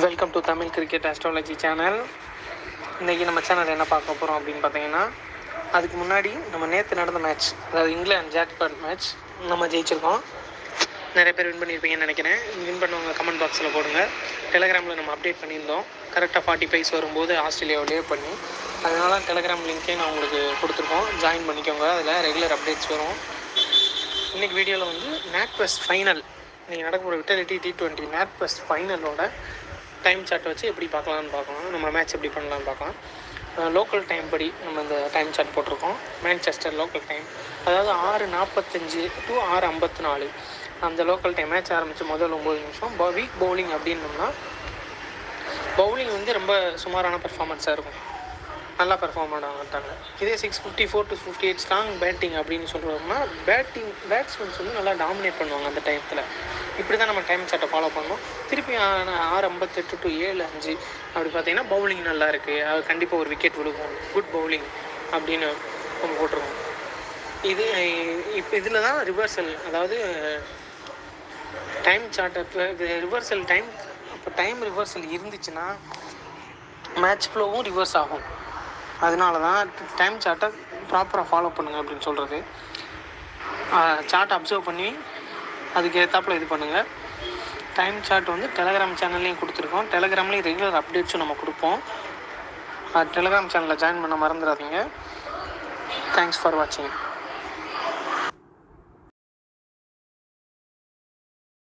Welcome to Tamil cricket astrology channel இன்றைக்கி நம்ம channel என்ன பார்க்க போகிறோம் அப்படின்னு பார்த்தீங்கன்னா அதுக்கு முன்னாடி நம்ம நேற்று நடந்த மேட்ச் அதாவது இங்கிலாந்து ஜாக்பாட் மேட்ச் நம்ம ஜெயிச்சிருக்கோம். நிறைய பேர் வின் பண்ணியிருப்பீங்கன்னு நினைக்கிறேன். வின் பண்ணவங்க கமெண்ட் பாக்ஸில் போடுங்க. டெலகிராமில் நம்ம அப்டேட் பண்ணியிருந்தோம். கரெக்டாக ஃபார்ட்டி ஃபைவ்ஸ் வரும்போது ஆஸ்திரேலியாவிலேயே பண்ணி. அதனால டெலகிராம் லிங்க்கே நான் உங்களுக்கு கொடுத்துருக்கோம். ஜாயின் பண்ணிக்கோங்க. அதில் ரெகுலர் அப்டேட்ஸ் வரும். இன்றைக்கி வீடியோவில் வந்து நேட் ஃபைனல் இன்றைக்கி நடக்க போகிற விட்டாலிட்டி டி டுவெண்ட்டி நேட் ஃபைனலோட டைம் சார்ட் வச்சு எப்படி பார்க்கலாம்னு பார்க்கலாம். நம்ம மேட்ச் எப்படி பண்ணலாம்னு பார்க்கலாம். லோக்கல் டைம் படி நம்ம இந்த டைம் சார்ட் போட்டிருக்கோம். மேன்செஸ்டர் லோக்கல் டைம் அதாவது ஆறு நாற்பத்தஞ்சு டு ஆறு ஐம்பத்தி நாலு அந்த லோக்கல் டைம் மேட்ச் ஆரம்பித்து முதல் ஒம்பது நிமிஷம். வீக் பவுலிங் அப்படின்னோம்னா பவுலிங் வந்து ரொம்ப சுமாரான பெர்ஃபார்மன்ஸாக இருக்கும். நல்லா பெர்ஃபார்ம் பண்ணுவாங்க இதே six fifty four to fifty eight strong batting அப்படின்னு சொல்கிறோம்னா பேட்டிங் பேட்ஸ்மேன்ஸ் வந்து நல்லா டாமினேட் பண்ணுவாங்க அந்த டைத்தில் இப்படி தான் நம்ம டைம் சார்ட்டை ஃபாலோ பண்ணோம் திருப்பி ஆறு ஐம்பத்தெட்டு டு ஏழு அஞ்சு அப்படி பார்த்தீங்கன்னா பவுலிங் நல்லா இருக்குது அது கண்டிப்பாக ஒரு விக்கெட் விழுகும். குட் பவுலிங் அப்படின்னு நம்ம போட்டிருக்கோம். இது இப்போ இதில் தான் ரிவர்சல் அதாவது டைம் சார்ட்டை ரிவர்சல் டைம் இப்போ டைம் ரிவர்சல் இருந்துச்சுன்னா மேட்ச் ஃப்ளோவும் ரிவர்ஸ் ஆகும். அதனால தான் டைம் சார்ட்டை ப்ராப்பராக ஃபாலோ பண்ணுங்கள் அப்படின்னு சொல்கிறது சார்ட்டை அப்சர்வ் பண்ணி அதுக்கு ஏற்றாப்பில் இது பண்ணுங்கள் டைம் சார்ட் வந்து டெலகிராம் சேனல்லையும் கொடுத்துருக்கோம். டெலகிராம்லேயும் ரெகுலர் அப்டேட்ஸும் நம்ம கொடுப்போம். டெலகிராம் சேனலில் ஜாயின் பண்ண மறந்துடாதீங்க. தேங்க்ஸ் ஃபார் வாட்சிங்